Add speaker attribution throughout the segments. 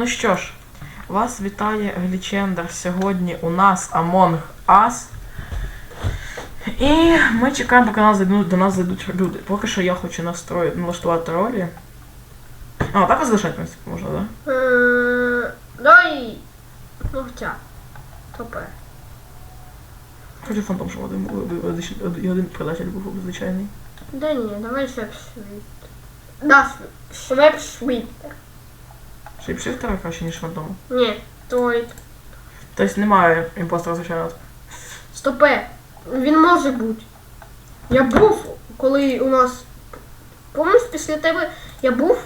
Speaker 1: Ну що ж, вас вітає Глічендер. Сьогодні у нас Among Us. І ми чекаємо, поки нас зайдуть, до нас зайдуть люди. Поки що я хочу настрої, налаштувати ролі. А, так і залишати, в принципі, можна, так? Да?
Speaker 2: Е, Дай. Ну хоча. Топе.
Speaker 1: Хочу фантом, щоб один, один, один, предатель був звичайний.
Speaker 2: Да ні, давай свеп світ. Да, свеп світ.
Speaker 1: Шейпшифтера краще, ніж фантом.
Speaker 2: Ні, той.
Speaker 1: Тобто немає імпостера, звичайно.
Speaker 2: Стопе. Він може бути. Я був, коли у нас. Помниш, після тебе я був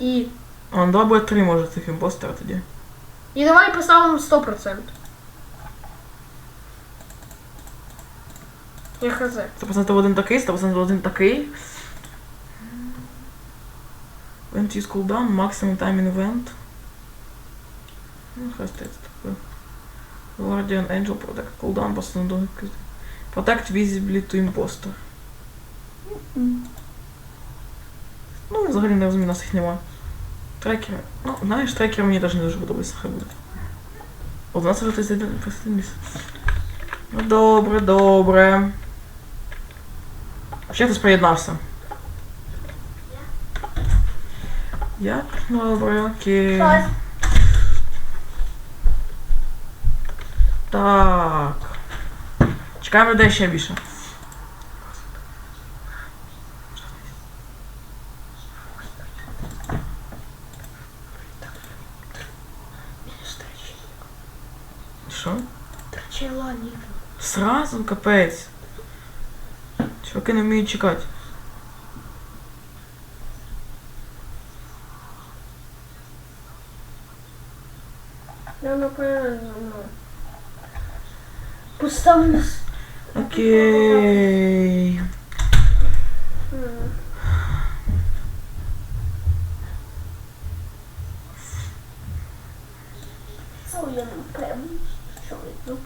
Speaker 2: і.
Speaker 1: А, ну давай буде три, може, цих імпостера тоді.
Speaker 2: І давай поставимо 100%. Я хз.
Speaker 1: 100% один такий, 100% один такий. Event use cooldown, maximum time in event. Ну, хай стоїть таке. Guardian Angel Protect. Cooldown постановлено. Protect visibly to imposter. Ну, взагалі не розумію, нас їх немає. Трекери. Ну, знаєш, трекери мені теж не дуже подобаються, хай буде. О, у нас вже хтось зайде присоединився. Ну, добре, добре. Ще хтось приєднався. Я? Добре, окей. Так. Чекаємо людей ще більше. Що? Сразу капець. Чуваки не вміють чекати.
Speaker 2: Я напевно. С-
Speaker 1: Окей.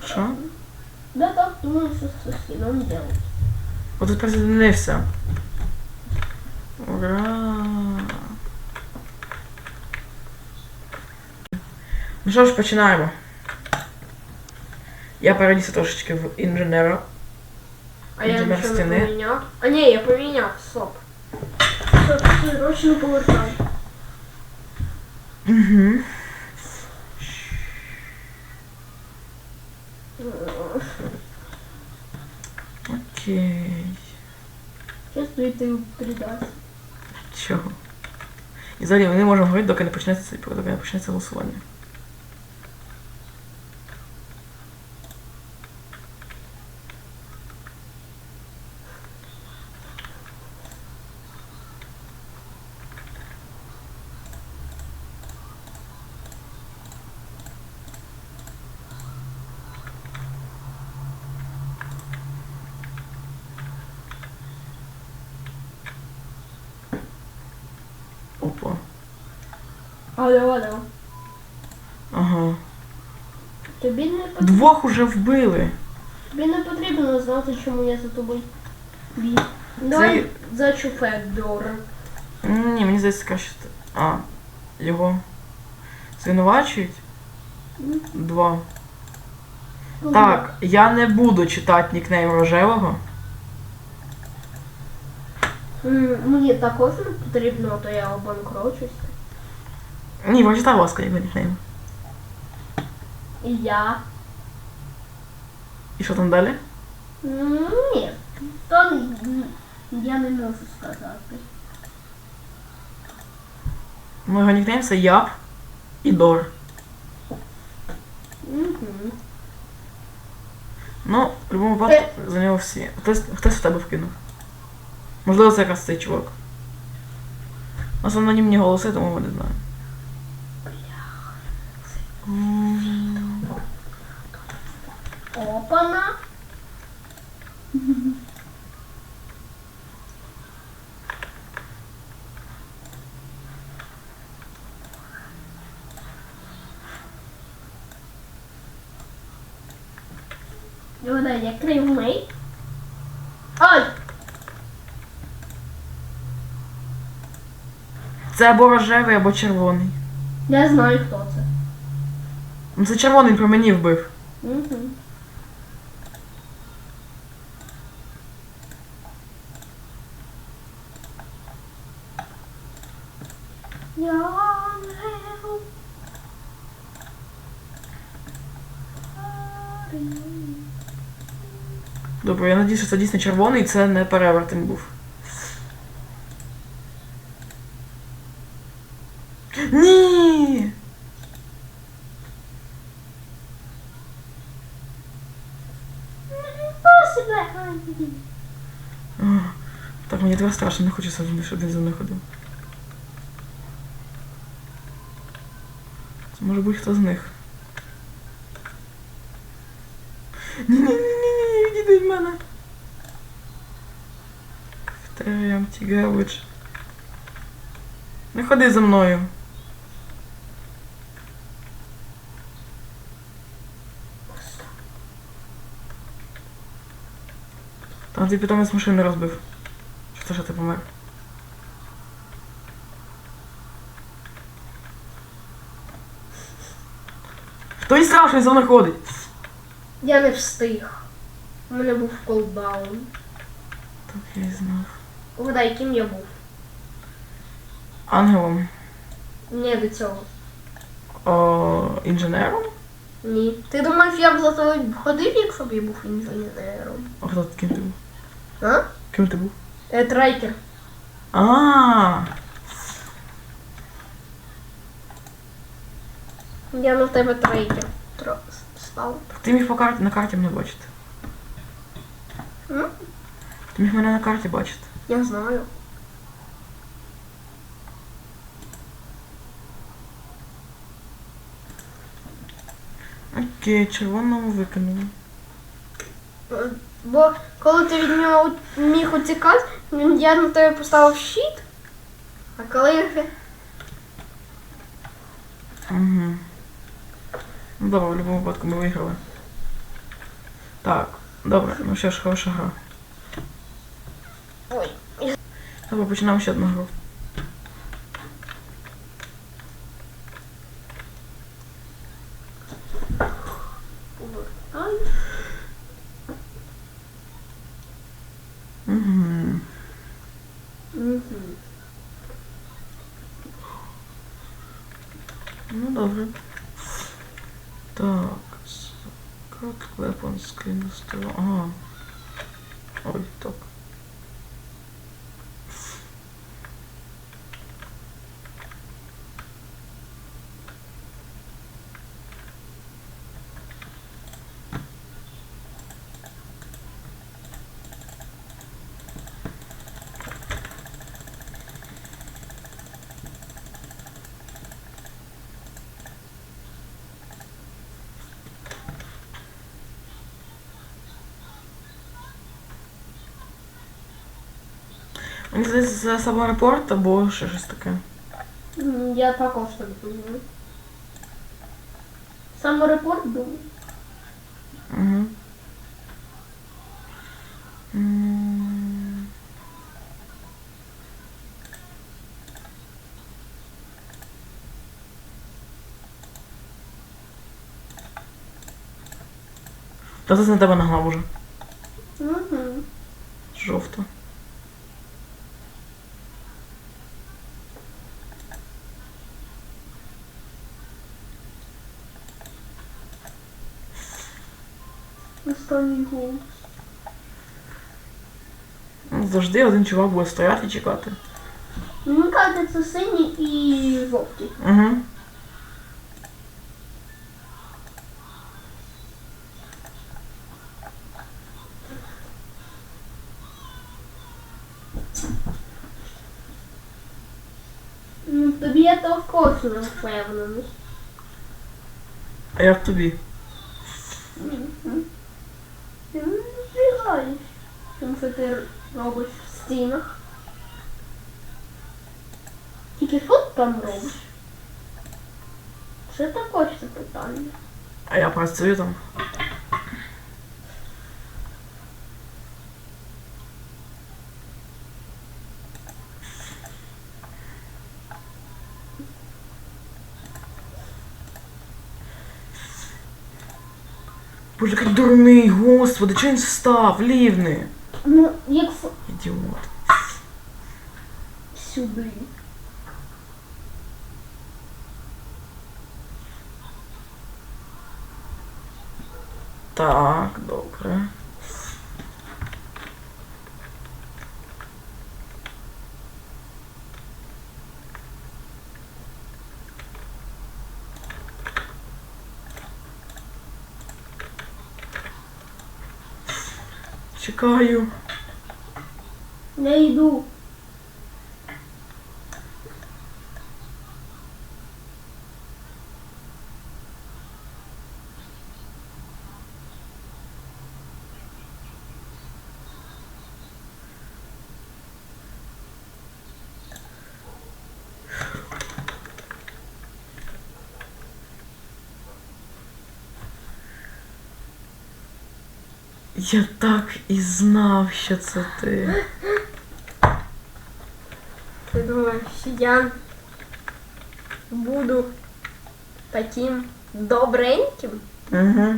Speaker 2: Що? Да так, думаю, що з сусідом делать.
Speaker 1: От тут присоединився. Ура! Ну що ж, починаємо. Я передівся трошечки в інженера.
Speaker 2: А я
Speaker 1: Інженер
Speaker 2: нічого не
Speaker 1: стіни.
Speaker 2: поміняв. А ні, я поміняв, стоп. Стоп, срочно повертай.
Speaker 1: Угу. Окей.
Speaker 2: Сейчас ты передать.
Speaker 1: Чого? І взагалі ми не можемо говорити, доки не почнеться цей доки не почнеться голосування. Опа.
Speaker 2: Алло, алло.
Speaker 1: Ага.
Speaker 2: Тобі не, пот-
Speaker 1: Двох уже вбили.
Speaker 2: тобі не потрібно знати, чому я за тобою біг. Давай за чуфет добре.
Speaker 1: Ні, мені здається, краще. А, його звинувачують? Два. Так, я не буду читати нікнейм рожевого.
Speaker 2: Мені також не потрібно, то я обанкрочуся.
Speaker 1: Ні, прочитай, будь ласка, його нікнейм.
Speaker 2: І я.
Speaker 1: І що там далі?
Speaker 2: Ні. То я не можу сказати.
Speaker 1: Ну, його нікнейм це Яп і Дор.
Speaker 2: Мгм.
Speaker 1: Ну, в будь-якому випадку за нього всі. Хтось, хтось в тебе вкинув. Можливо, це якраз цей чувак. У нас анонімні голоси, тому ми не знаємо. М,
Speaker 2: Опана. Йода, я кривий.
Speaker 1: Це або рожевий, або червоний.
Speaker 2: Я знаю, хто це.
Speaker 1: Ну це червоний про мені вбив.
Speaker 2: Угу. Я ангел.
Speaker 1: Добре, я надію, що це дійсно червоний, це не перевертень був. Ні! Ах, Так, мені тебе страшно, не хочеться, щоб він за мною ходив. Це може бути хто з них. Ні-ні-ні, відійди від мене. Втроєм, Тігавич. Не ходи за мною. Там ти питомець машини розбив. Що що ти помер? Хто не сказав, що за мною ходить?
Speaker 2: Я не встиг. У мене був колдаун.
Speaker 1: Так я і знав.
Speaker 2: Угадай, ким я був?
Speaker 1: Ангелом.
Speaker 2: Ні, до цього.
Speaker 1: О, інженером?
Speaker 2: Ні. Ти думаєш, я б за тобою ходив, якщо б я був інженером?
Speaker 1: А хто ким ти був?
Speaker 2: А?
Speaker 1: Ким ти був?
Speaker 2: Е, трекер.
Speaker 1: А,
Speaker 2: Я на тебе трекер тро- став.
Speaker 1: ти міг по карті на карті мене бачити.
Speaker 2: М?
Speaker 1: Ти міг мене на карті бачити.
Speaker 2: Я знаю.
Speaker 1: Окей, червоному викинули.
Speaker 2: Е, Бо коли ти від нього міг утікати, я на тебе поставив щит. А коли я
Speaker 1: Угу. Ну добре, в будь-якому випадку ми виграли. Так, добре, ну що ж, хороша гра.
Speaker 2: Ой.
Speaker 1: Добре, починаємо ще одну гру.
Speaker 2: Ай.
Speaker 1: Угу.
Speaker 2: Мгм.
Speaker 1: Ну добре. Так. Cut weapon screen store. Ага. Ой, так. Мені здається, це саморепорт або ще щось таке.
Speaker 2: Я також так думаю. Саморепорт був.
Speaker 1: Угу. М. Та це на тебе нагнав уже.
Speaker 2: Угу.
Speaker 1: Жовто. Ну, Завжди один чувак буде стояти і чекати.
Speaker 2: Мені кажеться, це синій і жовтий.
Speaker 1: Угу.
Speaker 2: Ну, тобі я також не впевнений.
Speaker 1: А я в тобі.
Speaker 2: Тому що ти робиш в стінах. Тільки що ти там робиш? Це також це питання.
Speaker 1: А я працюю там. Боже, який дурний, господи, чого він встав, лівний?
Speaker 2: Ну, як ф-
Speaker 1: Ідіот.
Speaker 2: сюди.
Speaker 1: Так, Чекаю.
Speaker 2: Я йду.
Speaker 1: Я так і знав, що це ти.
Speaker 2: Ти думаєш, я буду таким добреньким?
Speaker 1: Угу.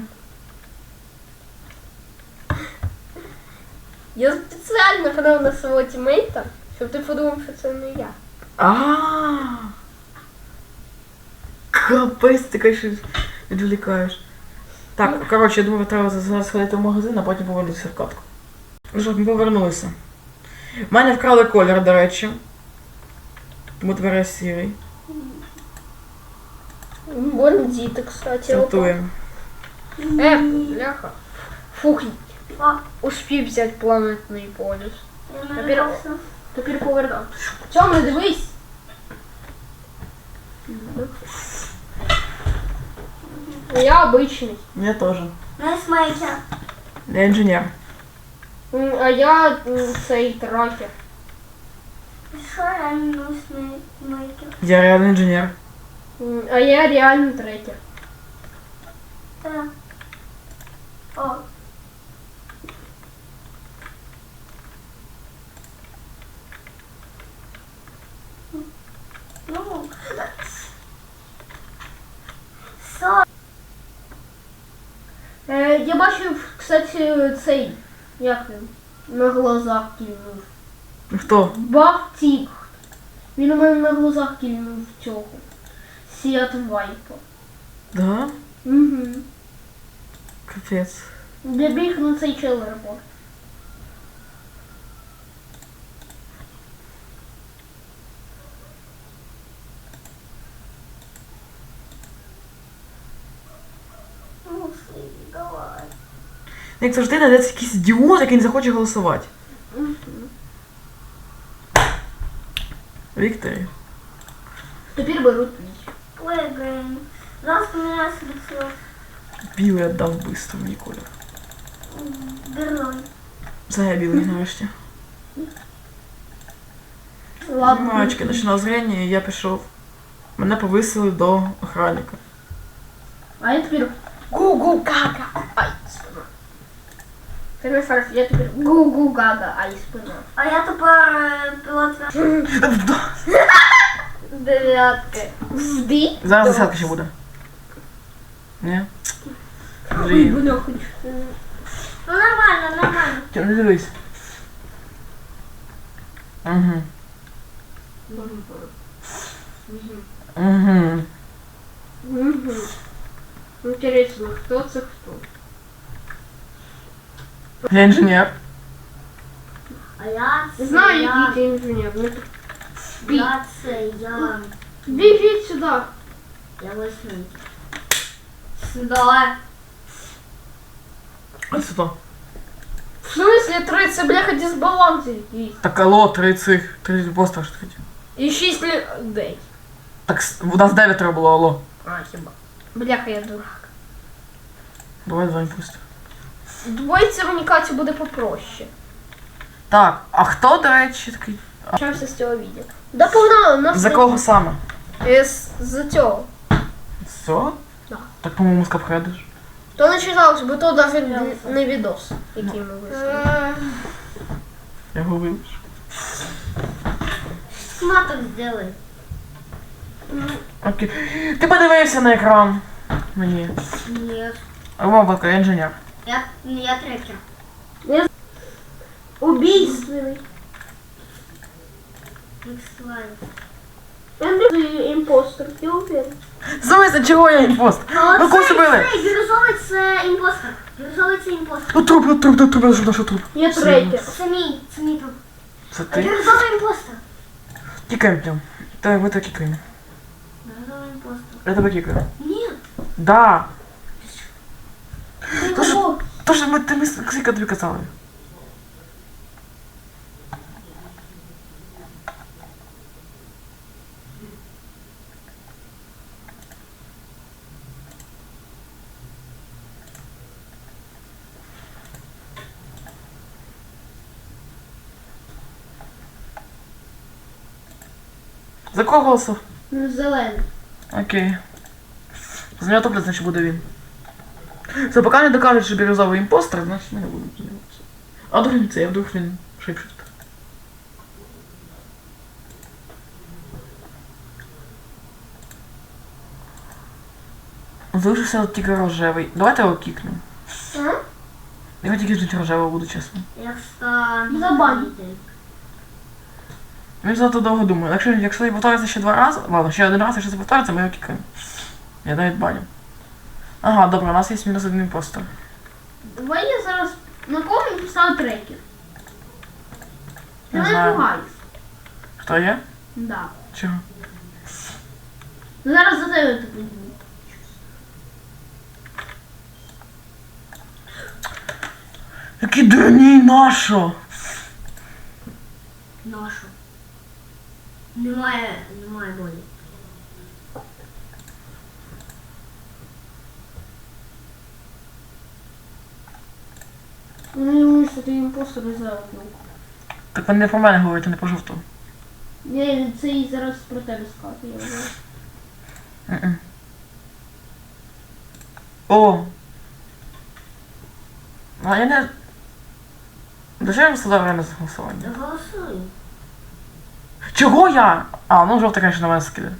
Speaker 2: Я спеціально подав на свого тімейта, щоб ти подумав, що це не я.
Speaker 1: А. Капець, ти конечно відволікаєш. Так, коротше, я думаю, треба зараз сходити в магазин, а потім повернутися в катку. Ну що, ми повернулися. У мене вкрали колір, до речі. Тому тепер сірий.
Speaker 2: Бандити, кстати.
Speaker 1: Стартуємо.
Speaker 2: Е, бляха. Фух, успів взяти планетний полюс. Тепер, тепер повернув. Не дивись? Я обичний.
Speaker 1: Я теж.
Speaker 3: Нейсмейкер.
Speaker 1: Я інженер.
Speaker 2: М, А я м, цей тракер.
Speaker 3: Що я нейсмейкер?
Speaker 1: Я реальний інженер.
Speaker 2: М, А я реально трекер.
Speaker 3: Так. О. Ну. Со.
Speaker 2: Е, я бачив, кстати, цей, як він, на глазах кільнув.
Speaker 1: Хто?
Speaker 2: Бахтік. Він у мене на глазах кільнув цього. Сіат Вайпа.
Speaker 1: Да?
Speaker 2: Угу.
Speaker 1: Капець.
Speaker 2: Я біг на цей челерпорт.
Speaker 3: Ну, давай.
Speaker 1: Як завжди знайдеться якийсь ідіот, який не захоче голосувати. Вікторі.
Speaker 2: Тепер беруть твій.
Speaker 3: Прыгаем. Раз поменялся лицо.
Speaker 1: Білий віддав быстро мені колір.
Speaker 3: Герой.
Speaker 1: Це я білий нарешті.
Speaker 2: Ладно.
Speaker 1: Мачки, починав зрення, і я пішов. Мене повисили до охранника.
Speaker 2: А я тепер гу-гу гага. Ай, спина. Ти не скажеш, я тепер гу-гу гага, ай, спина.
Speaker 3: А я тепер е, пілот дев'ятки.
Speaker 2: Збій.
Speaker 1: Зараз десятка ще буде. Ні?
Speaker 2: Ой,
Speaker 1: Блін.
Speaker 2: бля, хоч.
Speaker 3: Ну нормально, нормально.
Speaker 1: Тю, Не дивись. Угу. Угу.
Speaker 2: Угу. Интересно, хто це хто?
Speaker 1: Я інженер.
Speaker 3: А я це
Speaker 2: Знаю,
Speaker 3: я.
Speaker 2: який ти інженер. Ну, так
Speaker 3: Я це я.
Speaker 2: Біжіть сюди.
Speaker 3: Я восьмий. Сюда.
Speaker 1: А сюди.
Speaker 2: В смысле три? Це, бляха, дисбаланс якийсь.
Speaker 1: Так алло, три цих. Три поста що ти хотів.
Speaker 2: І шість людей.
Speaker 1: Так с- у нас дев'ять треба було, алло.
Speaker 2: А, хіба. Бляха, я дурак.
Speaker 1: Давай звонь пусть.
Speaker 2: Двоїться уникацію буде попроще.
Speaker 1: Так, а хто, до речі, такий?
Speaker 2: Почався з цього відео. Да погнали, нас
Speaker 1: За кого саме?
Speaker 2: Е, з- За цього.
Speaker 1: Все?
Speaker 2: Да.
Speaker 1: Так, по-моєму, з Капхеда.
Speaker 2: То не читалось, бо то навіть не відос, який ми вийшли.
Speaker 1: Я його вибачу.
Speaker 3: Маток сделай.
Speaker 1: Окей. Ти подивився на екран. Мені.
Speaker 3: Нет.
Speaker 1: Рома інженер.
Speaker 3: Я, я трекер.
Speaker 2: Убійственний.
Speaker 3: Ікслайн.
Speaker 2: Я не знаю, імпостер, ти уверен?
Speaker 1: Замисля, чого я імпост? Ви кого били?
Speaker 3: Цей бірюзовий це імпостер. Бірюзовий це імпостер.
Speaker 1: Ну труп, ну труп, ну труп, я зажив нашу труп.
Speaker 2: Я трекер.
Speaker 3: Це мій, це мій труп.
Speaker 1: Це ти?
Speaker 3: Бірюзовий імпостер.
Speaker 1: Кікаємо йдем. Та ми так кікаємо.
Speaker 3: Бірюзовий імпостер.
Speaker 1: Я тебе кікаю.
Speaker 3: Ні.
Speaker 1: Да. То ж ми, ти ми скільки тобі казали. За кого голосував?
Speaker 2: Ну, Зелений.
Speaker 1: Окей. За нього топлять, значить буде він. Це поки не докажуть, що бірюзовий імпостер, значить ми не будемо займатися. А вдруг не це, а вдруг він шипшифт. Залишився тільки рожевий. Давайте його кікнемо.
Speaker 2: А?
Speaker 1: Його тільки жить рожевого, буду чесно.
Speaker 3: Як стан.
Speaker 2: Забанити.
Speaker 1: Він занадто довго думає. Якщо, якщо він повториться ще два рази, ладно, ще один раз, якщо це повториться, ми його кікаємо. Я навіть баню. Ага, добре, у нас є мінус один імпостер.
Speaker 2: Давай я зараз на кого він поставив трекер.
Speaker 1: Не знаю.
Speaker 2: пугайся.
Speaker 1: Хто є?
Speaker 2: Да.
Speaker 1: Чого?
Speaker 2: Ну, Зараз за тебе подію.
Speaker 1: Який дурний нашо!
Speaker 3: Нашу. Немає, немає болі.
Speaker 2: Ну, я думаю, що ти імпостер не за одну.
Speaker 1: Так вони не про мене говорять, а не про жовту.
Speaker 2: Я це і зараз про тебе сказати, я вже.
Speaker 1: Мгм. О! А я не... Даже я время за голосування.
Speaker 3: Голосуй.
Speaker 1: Чого я? А, ну жовта, конечно, на мене скиде.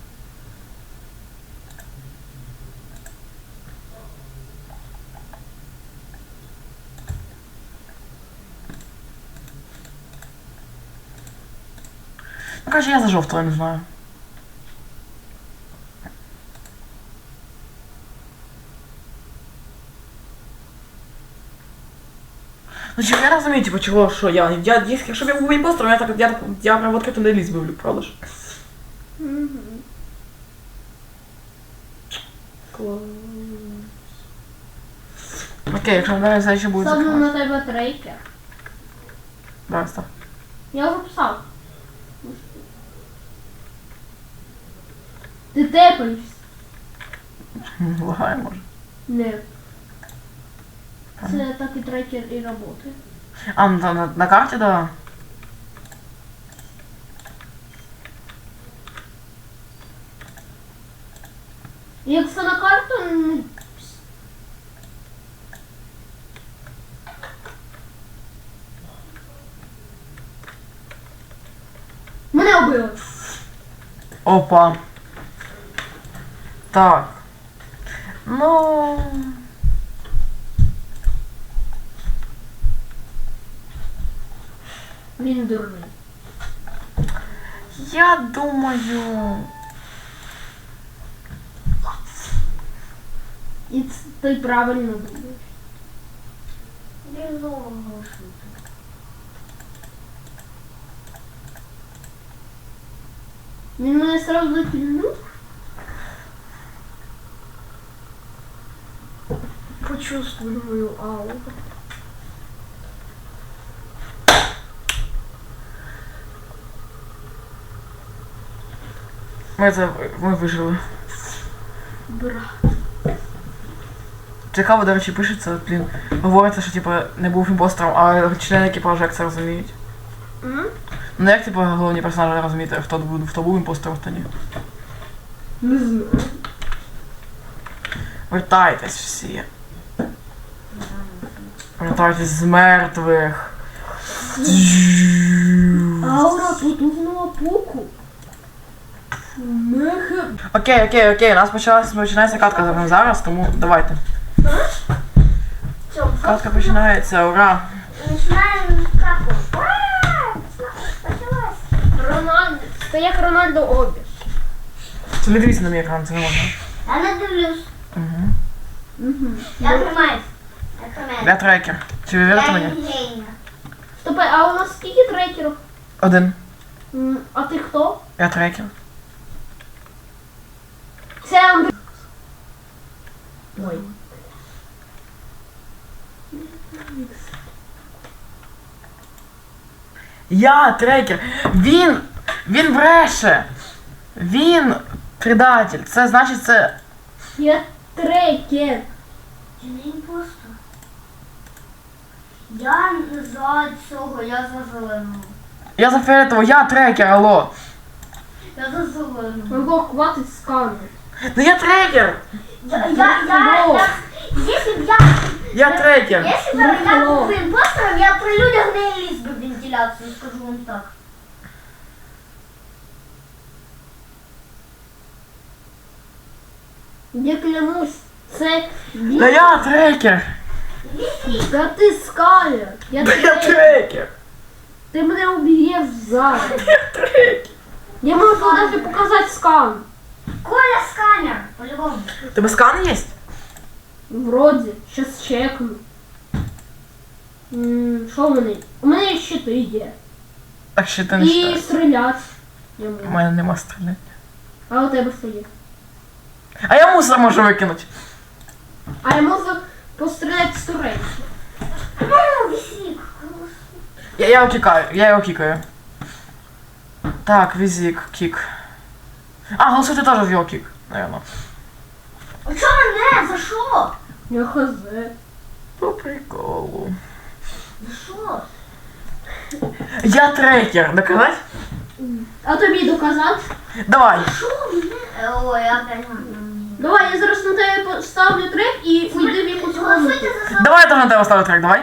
Speaker 1: Каже, я за жовтого, не знаю. Ну, чого, я розумію, типу, чого, що я, я, якщо б я був імпостером, я так, я, так, я прям відкрито не ліз би, правда ж?
Speaker 2: Угу.
Speaker 1: Окей, якщо далі все ще буде
Speaker 2: Ставлю на тебе трекер.
Speaker 1: Давай, став.
Speaker 2: Я вже писав. Ти тепаєшся?
Speaker 1: Лагає, може.
Speaker 2: Не. Це так і трекер і працює.
Speaker 1: А, на, на, на карті, да.
Speaker 2: Як це на карту, не... Мене вбили.
Speaker 1: Опа. Так. Ну.
Speaker 2: Він дурний.
Speaker 1: Я думаю.
Speaker 2: І ти правильно думаєш.
Speaker 3: Бірюзового голосуй.
Speaker 2: Він мене сразу закинув. Почувствую мою ауру.
Speaker 1: Ми це ми вижили.
Speaker 2: Брат.
Speaker 1: Цікаво, до речі, пишеться, блін. Говориться, що типу не був імпостером, а члени екіпажу як це розуміють.
Speaker 2: М?
Speaker 1: Ну як типу головні персонажі розуміють, хто був, хто був імпостером, хто ні.
Speaker 2: Не знаю.
Speaker 1: Вертайтесь всі. Вертайтесь з мертвих.
Speaker 2: Аура потужного пуку. Меха.
Speaker 1: Окей, окей, окей, у нас почалась починається катка зараз, тому давайте. Катка починається, ура!
Speaker 3: Починаємо! Почалось.
Speaker 2: Рональдо. Це як Рональдо обіж.
Speaker 1: Це не дивіться на мій екран, це не можна.
Speaker 3: Я не дивлюсь.
Speaker 1: Угу.
Speaker 3: Тримаюсь. Я тримаюсь.
Speaker 1: Я трекер. Чи ви вірите мені?
Speaker 3: геній.
Speaker 2: А у нас скільки трекерів?
Speaker 1: Один.
Speaker 2: М, А ти хто?
Speaker 1: Я трекер.
Speaker 2: Це Андрій. Ой.
Speaker 1: Я трекер. Він. Він бреше. Він предатель. Це значить це.
Speaker 2: Я трекер.
Speaker 3: Я не імпостер. Я не за цього, я за зеленого.
Speaker 1: Я за фіолетово, я трекер, алло.
Speaker 3: Я за зеленого.
Speaker 2: Могло хватить сканер.
Speaker 1: Ну я трекер!
Speaker 3: Я, я, я,
Speaker 2: Алло.
Speaker 3: я, если б я,
Speaker 1: Я трекер!
Speaker 3: если бы я
Speaker 2: Алло.
Speaker 3: был импостером, я при людях не ліз би в вентиляцію, скажу вам так.
Speaker 2: Я клянусь, це він.
Speaker 1: Да я трекер!
Speaker 2: Та ти сканер. Я
Speaker 1: Да я
Speaker 2: трекер. Ти мене уб'єш зараз.
Speaker 1: Трекер!
Speaker 2: Я можу навіть показати скан.
Speaker 3: Коля сканер, по-любому.
Speaker 1: У тебе скан є?
Speaker 2: Вроді, щас чекну. Що в мене? У мене щити є.
Speaker 1: Так ще ти не
Speaker 2: І
Speaker 1: читаєш.
Speaker 2: стріляти. Я
Speaker 1: У
Speaker 2: можу.
Speaker 1: мене нема стріляти.
Speaker 2: А у тебе що є?
Speaker 1: А я мусор можу викинути.
Speaker 2: А я можу постріляти з турельки.
Speaker 1: Я, я його кікаю, я його кікаю. Так, візик, кік. А, голосуйте теж в його кік, наверное.
Speaker 3: А чого мене? За що?
Speaker 2: Я хз.
Speaker 1: По приколу.
Speaker 3: За що?
Speaker 1: Я трекер, доказать?
Speaker 2: А тобі доказати?
Speaker 1: Давай.
Speaker 3: Що мене? Ой, я опять
Speaker 2: Давай, я зараз на тебе поставлю трек і уйди в якусь комнату.
Speaker 1: Давай я теж на тебе ставлю трек, давай.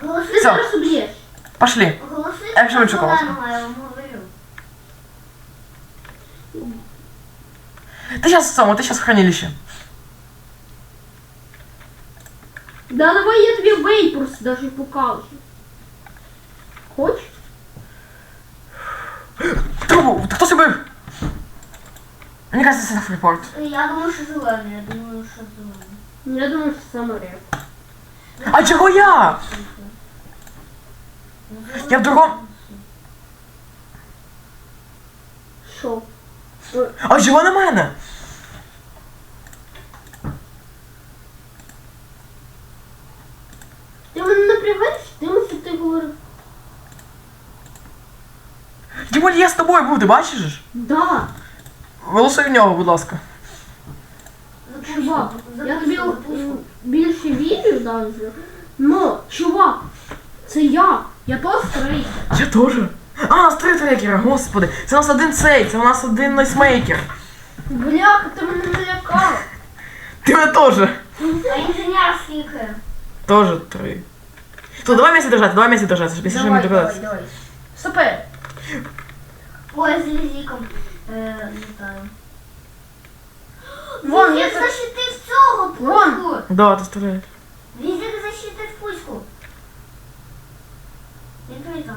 Speaker 2: Ти
Speaker 1: Все.
Speaker 2: зараз уб'єш.
Speaker 1: Пошли.
Speaker 3: голосуйте
Speaker 1: А якщо ви
Speaker 3: за
Speaker 1: чоколад?
Speaker 3: зеленого, я вам говорю.
Speaker 1: Ты сейчас в цьому, ти сейчас в хранилище.
Speaker 2: Да давай я тобі вейпурс даже покажу. Хочеш?
Speaker 1: Трубу, хто себе? Мені кажется, це фріпорт.
Speaker 3: Я думаю, що зелений, я думаю, що зелений.
Speaker 2: Я думаю, що саме реп.
Speaker 1: А чого я? Я в другому.
Speaker 2: Що?
Speaker 1: А чого на мене?
Speaker 2: Ти мене напрягаєш? Тим, що ти говорив.
Speaker 1: Дімуль, я з тобою був, ти бачиш? ж?
Speaker 2: Да,
Speaker 1: Голосуй в нього, будь ласка.
Speaker 2: чувак, я тобі м, більше вірю даже. Но, чувак, це я. Я теж трейдер.
Speaker 1: Я теж. А, у нас три трекера, господи. Це у нас один цей, це у нас один нойсмейкер.
Speaker 2: Бляха, ти мене налякав.
Speaker 1: Ти мене теж.
Speaker 3: А інженер скільки?
Speaker 1: Тоже три. То давай вместе держаться, давай вместе держаться, чтобы если что не догадаться.
Speaker 2: давай. Супер.
Speaker 3: Ой, з лізіком. Е, літаю.
Speaker 2: Вон,
Speaker 3: Візик
Speaker 2: я за-
Speaker 3: защитив цього
Speaker 2: Вон.
Speaker 3: пушку.
Speaker 1: Да, ты стреляешь.
Speaker 3: Візик защитив пушку. Він не так.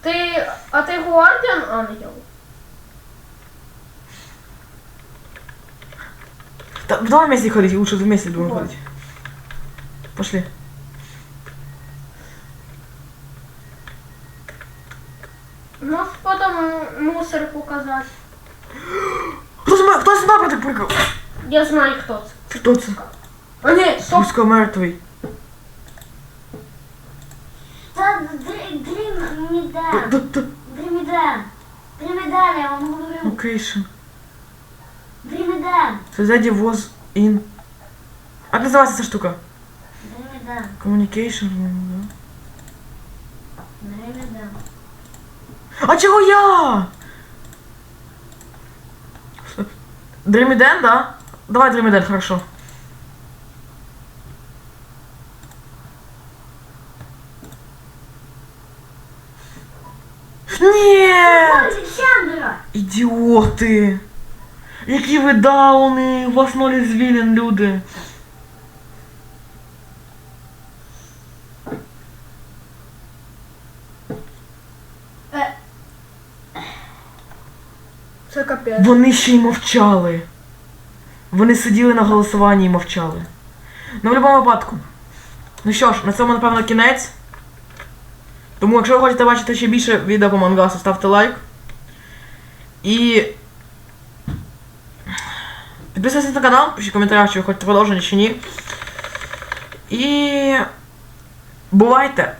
Speaker 2: Ти, а ти Гуардіан Ангел?
Speaker 1: Да, давай вместе ходить, лучше вместе будем
Speaker 2: Вот.
Speaker 1: ходить. Пошли.
Speaker 2: потім мусор показати.
Speaker 1: Кто за кто за нами так прыгал?
Speaker 2: Я знаю, хто це.
Speaker 1: Кто это?
Speaker 2: А ні, стоп.
Speaker 1: Пуська мертвый.
Speaker 3: Та Дріміден.
Speaker 1: Да, да,
Speaker 3: Дріміден. Дріміден, я вам говорю.
Speaker 1: Location.
Speaker 3: Дріміден.
Speaker 1: Создайте воз in. Как называется эта штука?
Speaker 3: Дріміден.
Speaker 1: Communication. А чего я? Дремиден, да? Давай Дремиден, хорошо. Нет! Ідіоти! Які ви дауни! У вас ноль звілін, люди!
Speaker 2: Це капець.
Speaker 1: Вони ще й мовчали. Вони сиділи на голосуванні і мовчали. Ну, в будь-якому випадку. Ну що ж, на цьому, напевно, кінець. Тому, якщо ви хочете бачити ще більше відео по Мангасу, ставте лайк. І. Підписуйтесь на канал, пишіть в коментарях, чи ви хочете продовження, чи ні. І. Бувайте!